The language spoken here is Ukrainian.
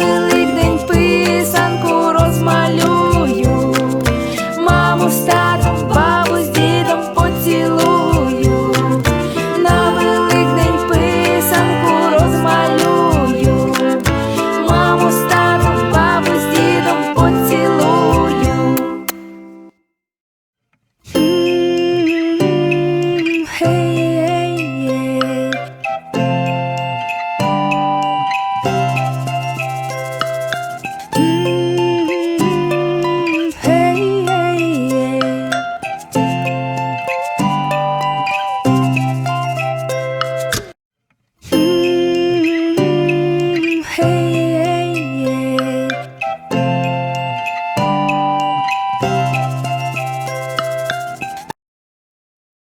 На великий